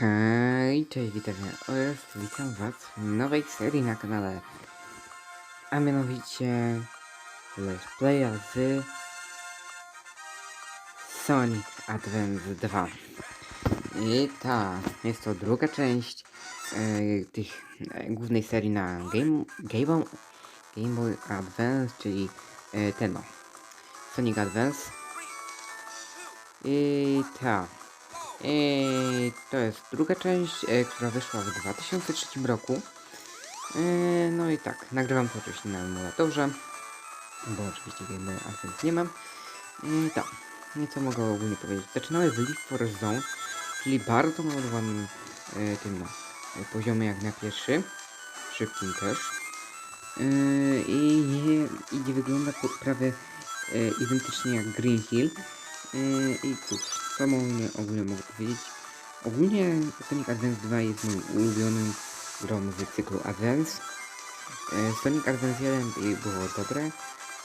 Hej, cześć, witam oraz witam was w nowej serii na kanale. A mianowicie Let's Playa z Sonic Advance 2. I ta, jest to druga część e, tych e, głównej serii na Game, Game, Game Boy Advance, czyli e, ten no, Sonic Advance. I ta. I to jest druga część, e, która wyszła w 2003 roku. E, no i tak, nagrywam to oczywiście na emulatorze, bo oczywiście Boy Advance nie mam. I tak, no i co mogę ogólnie powiedzieć? Zaczynamy w Leaf for Zone, czyli bardzo naładowanym e, tym no, poziomie jak na pierwszy, szybkim też. E, I i nie wygląda prawie identycznie jak Green Hill. I cóż, co ogólnie, ogólnie mogę powiedzieć? Ogólnie Sonic Advance 2 jest moim ulubionym grą z cyklu Advance. E, Sonic Advance 1 i było dobre.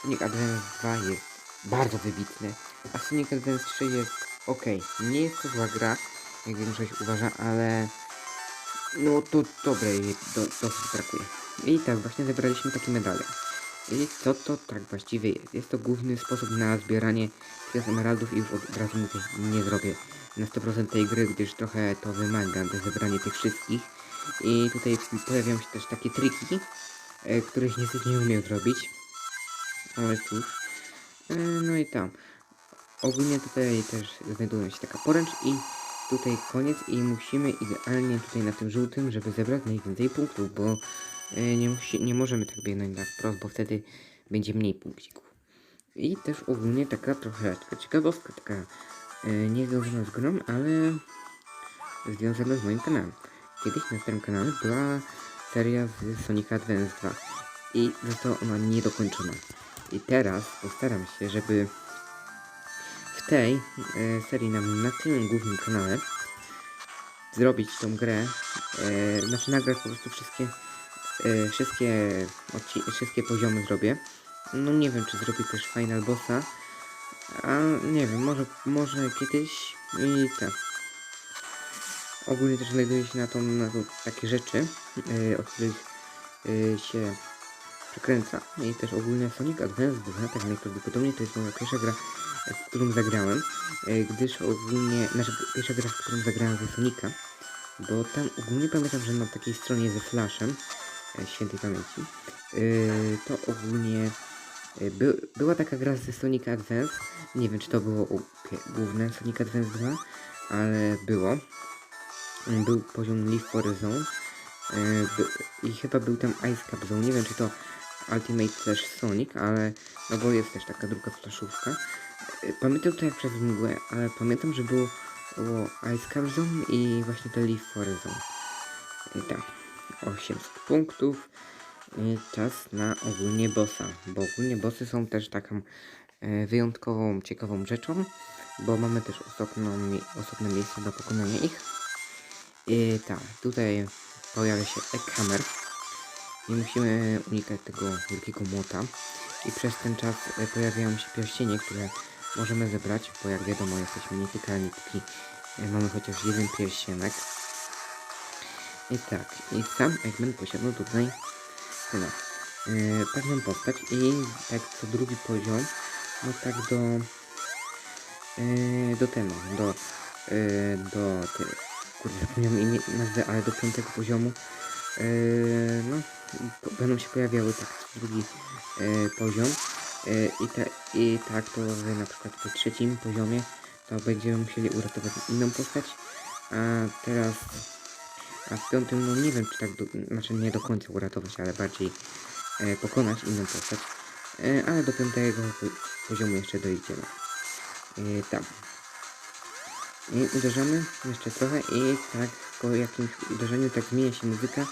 Sonic Advance 2 jest bardzo wybitny. A Sonic Advance 3 jest ok. Nie jest to zła gra, jak większość uważa, ale no to dobrej do, dosyć brakuje. I tak, właśnie zebraliśmy takie medale. I co to tak właściwie jest? Jest to główny sposób na zbieranie tych emeraldów i już od razu mówię, nie zrobię na 100% tej gry, gdyż trochę to wymaga do zebrania tych wszystkich. I tutaj pojawiają się też takie triki, e, których niestety nie umiem zrobić. Ale cóż. E, no i tam. Ogólnie tutaj też znajduje się taka poręcz i tutaj koniec i musimy idealnie tutaj na tym żółtym, żeby zebrać najwięcej punktów, bo nie, musi, nie możemy tak biegnąć na wprost, bo wtedy będzie mniej punkcików. I też ogólnie taka trochę taka ciekawostka, taka e, nie związana z grą, ale związana z moim kanałem. Kiedyś na starym kanale była seria z Sonic Advance 2 i została ona niedokończona. I teraz postaram się, żeby w tej e, serii na, na tym głównym kanale zrobić tą grę, e, znaczy nagrać po prostu wszystkie e, wszystkie, wszystkie poziomy zrobię. No nie wiem, czy zrobię też Final Bossa, a nie wiem, może, może kiedyś i tak. Ogólnie też znajduje się na to, na to takie rzeczy, yy, od których yy, się przekręca. I też ogólnie Sonic Advance 2, tak najprawdopodobniej to jest moja pierwsza gra, w którą zagrałem, gdyż ogólnie, znaczy pierwsza gra, w którą zagrałem ze Sonika, bo tam ogólnie pamiętam, że na takiej stronie ze Flashem, świętej pamięci, yy, to ogólnie yy, by, była taka gra ze Sonic Advance, nie wiem czy to było główne Sonic Advance 2, ale było. Był poziom Leaf for Zone i chyba był tam Ice Cap Zone, nie wiem czy to Ultimate Flash Sonic, ale no bo jest też taka druga flaszówka. Pamiętam to jak przez mgłę, ale pamiętam, że było, było Ice Cap Zone i właśnie to Leaf for Zone. I tak, 800 punktów. I czas na ogólnie bossa, bo ogólnie bossy są też taką e, wyjątkową, ciekawą rzeczą, bo mamy też osobną, osobne miejsce do pokonania ich. I tak, tutaj pojawia się e-kamer i musimy unikać tego wielkiego młota. I przez ten czas e, pojawiają się pierścienie, które możemy zebrać, bo jak wiadomo jesteśmy nietykalni, póki e, mamy chociaż jeden pierścionek. I tak, i sam Eggman posiadał tutaj tyle. Yy, pewną postać i tak co drugi poziom, no tak do yy, do tego, do yy, do ty, kurde zapomniałem imię, nazwę, ale do piątego poziomu yy, no po, będą się pojawiały tak co drugi yy, poziom yy, i, te, i tak to w, na przykład w trzecim poziomie to będziemy musieli uratować inną postać, a teraz a w piątym, no nie wiem, czy tak, do, znaczy nie do końca uratować, ale bardziej e, pokonać inną postać. E, ale do piątego po, poziomu jeszcze dojdziemy. E, tam. I uderzamy jeszcze trochę i tak po jakimś uderzeniu tak zmienia się muzyka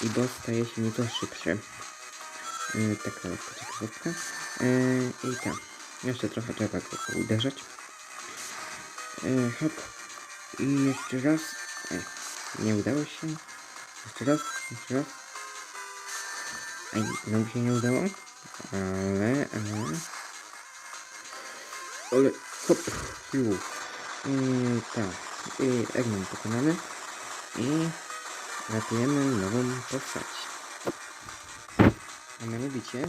i boss staje się nieco szybszy. E, taka ciekawostka. E, I tam. Jeszcze trochę trzeba go uderzać. E, hop. I jeszcze raz. Ej, nie udało się. Jeszcze raz, jeszcze raz. Aj, znowu się nie udało. Ale, ale... Ale, hop, ju. I tak, i Eggman i ratujemy nową postać. A mianowicie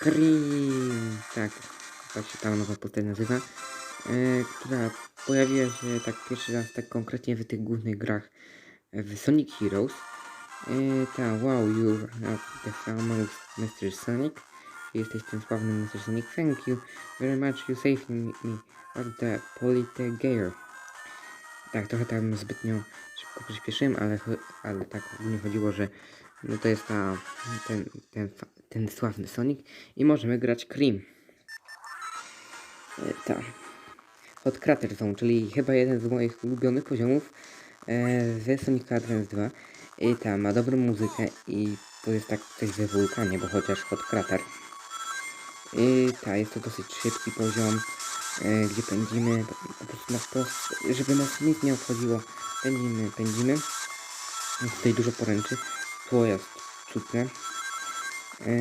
Cream, tak, tak się ta nowa postać nazywa, e, która pojawiła się tak pierwszy raz tak konkretnie w tych głównych grach e, w Sonic Heroes. E, ta, wow, you are the famous Mr. Sonic. Jesteś ten sławny Mr. Sonic. Thank you very much, you saved me, at the Politegear. Tak, trochę tam zbytnio szybko przyspieszyłem, ale, ale tak ogólnie chodziło, że no to jest ta, ten, ten, ten sławny Sonic i możemy grać Cream. E, tak. Hot Crater Zone, czyli chyba jeden z moich ulubionych poziomów e, ze Sonic Advance 2. I tam ma dobrą muzykę i to jest tak coś we wulkanie, bo chociaż Hot Crater. I tak, jest to dosyć szybki poziom, e, gdzie pędzimy, po prostu na wprost, żeby nas nic nie obchodziło. Pędzimy, pędzimy. Jest tutaj dużo poręczy. Pojazd cudne. E,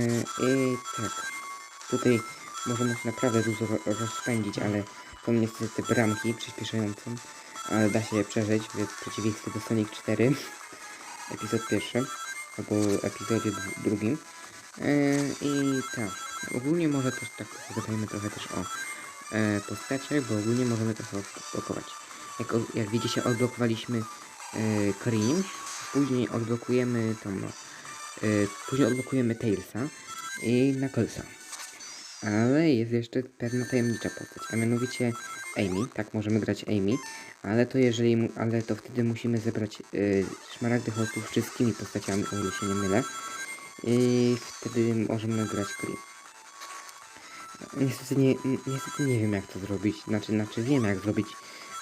I tak, tutaj możemy się naprawdę dużo ro- rozpędzić, ale to niestety te bramki przyspieszające, ale da się je przeżyć w przeciwieństwie do Sonic 4, epizod pierwszy, albo epizodzie drugim. E, I tak, ogólnie może też tak pogadajmy trochę też o e, postaciach, bo ogólnie możemy trochę odblokować. Jak, jak widzicie, odblokowaliśmy e, Cream, później odblokujemy tą, e, później odblokujemy Tailsa i Knucklesa. Ale jest jeszcze pewna tajemnicza postać, a mianowicie Amy. Tak, możemy grać Amy, ale to jeżeli, ale to wtedy musimy zebrać y, szmaragdy hostów wszystkimi postaciami, o ile się nie mylę. I wtedy możemy grać Cream. Niestety nie, ni- niestety nie wiem jak to zrobić, znaczy, znaczy wiem jak zrobić,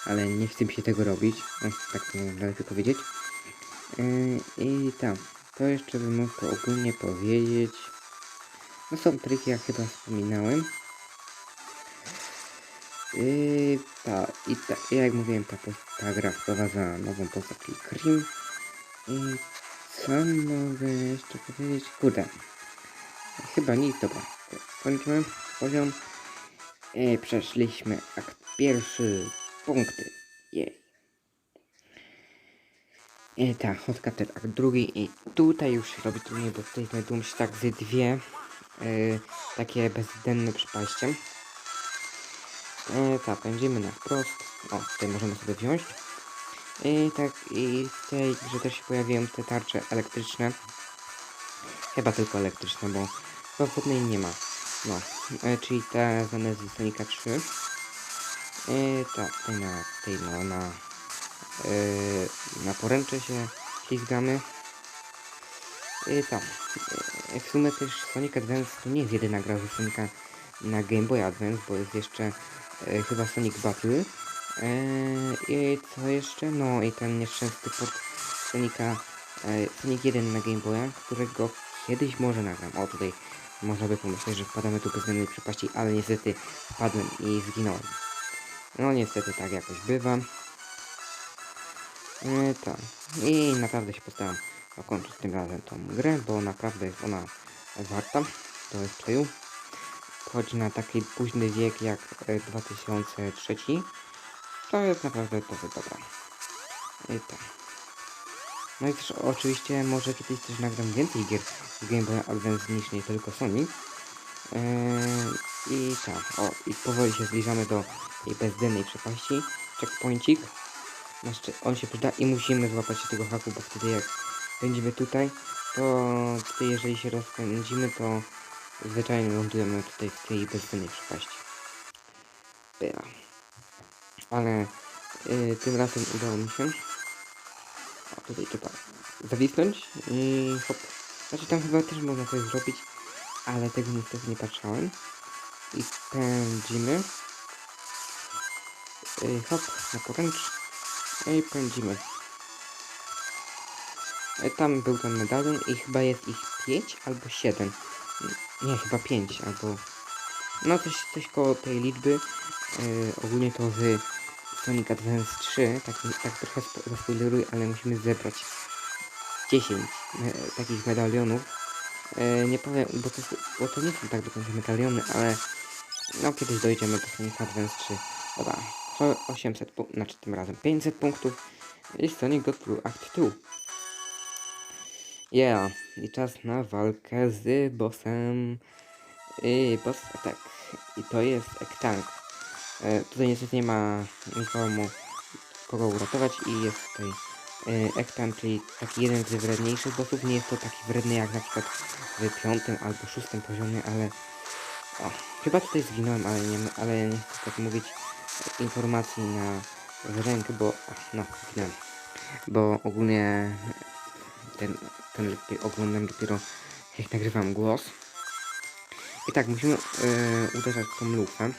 ale nie chcę mi się tego robić, o, tak to lepiej powiedzieć. Yy, I tak, to jeszcze bym mógł ogólnie powiedzieć. No są triki, jak chyba wspominałem. Yy, ta, i ta, jak mówiłem, ta, ta gra wprowadza nową postać, Cream. I co mogę jeszcze powiedzieć? Kurde. Chyba nic, dobra. Kończymy poziom. I przeszliśmy akt pierwszy. Punkty. Jej. I tak, hotcutter akt drugi i tutaj już robi trudniej, bo tutaj znajdują się tak ze dwie y, takie bezdenne przypaście. Y, tak, pędzimy na wprost. O, tutaj możemy sobie wziąć. I tak, i w tej grze też się pojawiają te tarcze elektryczne. Chyba tylko elektryczne, bo chyba nie ma. No, e, czyli te znane z Sonika 3. E, tak, tutaj na, tej no, na, e, na poręcze się ślizgamy. E, tak, e, w sumie też Sonic Advance to nie jest jedyna gra ze na Game Boy Advance, bo jest jeszcze e, chyba Sonic Battle. E, I co jeszcze? No i ten nieszczęsny port Sonika e, Sonic 1 na Game Boya, którego kiedyś może nagram. O tutaj można by pomyśleć, że wpadamy tu bez żadnej przepaści, ale niestety wpadłem i zginąłem. No niestety tak jakoś bywa. E, tak. I naprawdę się postaram zakończyć tym razem tą grę, bo naprawdę jest ona warta. To jest przeju. Choć na taki późny wiek jak e, 2003 to jest naprawdę dosyć dobra. I tak. No i też oczywiście może kiedyś też nagram więcej gier z Game Boy Advance niż nie tylko Sonic. Eee, I tak, o, i powoli się zbliżamy do tej bezdennej przepaści. Checkpointik. Znaczy, on się przyda i musimy złapać się tego haku, bo wtedy jak będziemy tutaj, to tutaj jeżeli się rozpędzimy, to zwyczajnie lądujemy tutaj w tej bezdennej przepaści. Była. Ale y, tym razem udało mi się. O, tutaj trzeba zawisnąć i hop. Znaczy tam chyba też można coś zrobić, ale tego niestety nie patrzałem. I pędzimy. Y, hop, na poręcz. I pędzimy. Y, Tam był ten medalion i chyba jest ich 5 albo 7. Nie, chyba 5 albo... No coś, coś koło tej liczby. Y, ogólnie to z Sonic Advance 3, tak, tak trochę spo- zaspoileruję, ale musimy zebrać 10 me, takich medalionów. E, nie powiem, bo to, bo to nie są tak do końca medaliony, ale no kiedyś dojdziemy do Sonic Advance 3. Dobra, to 800 punktów, znaczy tym razem 500 punktów i Sonic God Blue Act 2. Yeah, i czas na walkę z bossem. I boss attack. I to jest Ektank. E, tutaj niestety nie ma nikomu kogo uratować i jest tutaj e, Ektan, czyli taki jeden z wredniejszych bossów. Nie jest to taki wredny jak na przykład w piątym albo szóstym poziomie, ale o, chyba tutaj zginąłem, ale nie, ale nie chcę tak mówić informacji na rękę, bo no, zginąłem. Bo ogólnie ten, ten lepiej oglądam dopiero jak nagrywam głos. I tak, musimy e, uderzać tą lufę.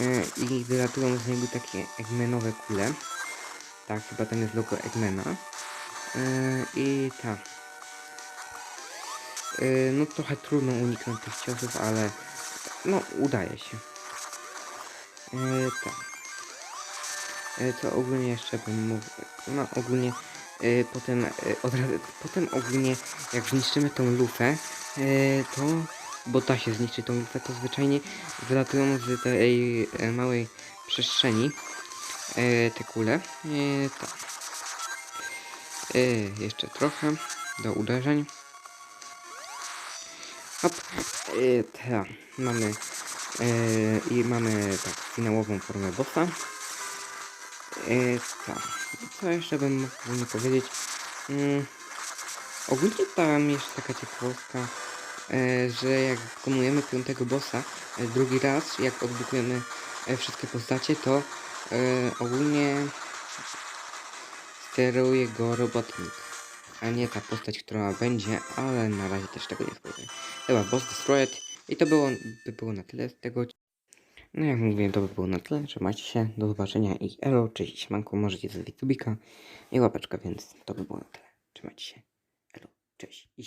E, I wylatują z niego takie Eggmanowe kule. Tak, chyba tam jest logo Eggmana. E, I tak. E, no trochę trudno uniknąć tych ciosów, ale no udaje się. E, tak. Co ogólnie jeszcze bym mógł... No ogólnie e, potem, e, od razu, potem ogólnie jak zniszczymy tą lufę, e, to bo da się zniszczyć tą lufę, to zwyczajnie wylatują z tej małej przestrzeni te kule. Tak. Jeszcze trochę do uderzeń. Hop. Ta. Mamy i mamy tak finałową formę bossa. Tak. Co jeszcze bym mógł powiedzieć? Mm, ogólnie tam jeszcze taka ciekawostka, e, że jak wykonujemy piątego bossa e, drugi raz, jak odblokujemy wszystkie postacie, to ogólnie steruje go robotnik, a nie ta postać, która będzie, ale na razie też tego nie spodzieję. Chyba boss destroyed i to było, by było na tyle z tego. No jak mówiłem, to by było na tyle. Trzymajcie się, do zobaczenia i elo, cześć, siemanko, możecie zostawić subika i łapeczka, więc to by było na tyle. Trzymajcie się, elo, cześć i.